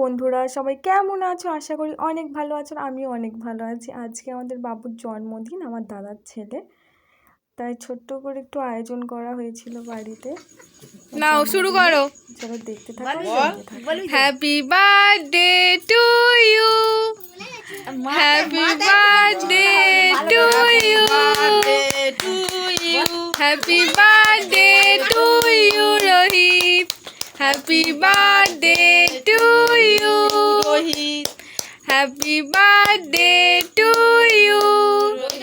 বন্ধুরা সবাই কেমন আছো? আশা করি অনেক ভালো আছো আমিও অনেক ভালো আছি। আজকে আমাদের বাবুর জন্মদিন আমার দাদার ছেলে। তাই ছোট্ট করে একটু আয়োজন করা হয়েছিল বাড়িতে। নাও শুরু করো। চলো দেখতে থাকো দেখতে থাকো। Happy birthday to you happy birthday to you happy birthday to you Rohit happy birthday birthday to you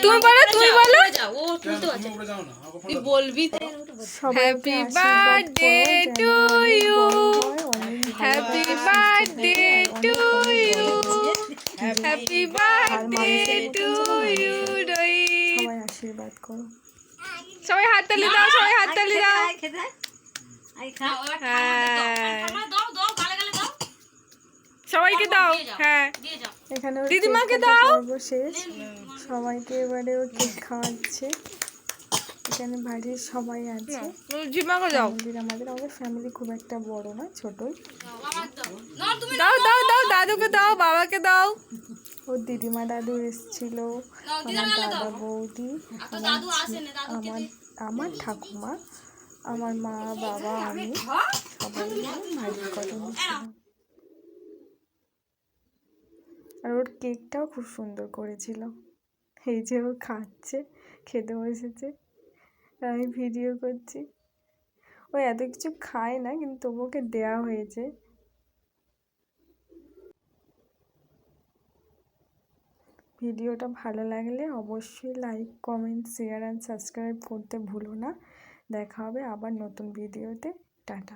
তুমি বলো তুমি বলো। বলবি সবাইকে happy birthday to you happy birthday to you. Happy birthday to you Rohit. সবাই আশীর্বাদ করো। সবাই হাততালি দাও সবাই হাততালি দাও। সবাইকে দাও হ্যাঁ। এখানে ওর দিদিমাকে দাও। শেষ। সবাইকে এবারে ও কেক খাওয়াচ্ছে। এখানে বাড়ির সবাই আছে। জিমাকে দাও। আমাদের আমাদের ফ্যামিলি খুব একটা বড় না ছোটই। দাও দাও দাও দাদুকে দাও বাবাকে দাও। ওর দিদিমা দাদু এসেছিল আমার দাদা বৌদি আমার আমার আমার ঠাকুমা আমার মা বাবা আমি সবাই মিলে ভাইয়ের কথা ছিলাম আর ওর কেকটাও খুব সুন্দর করেছিল। এই যে ও খাচ্ছে, খেতে বসেছে। আর আমি ভিডিও করছি। ও এত কিছু খায় না, কিন্তু তবু ওকে দেওয়া হয়েছে। ভিডিওটা ভালো লাগলে অবশ্যই like comment share and subscribe করতে ভুলো না। দেখা হবে আবার নতুন ভিডিওতে। টাটা।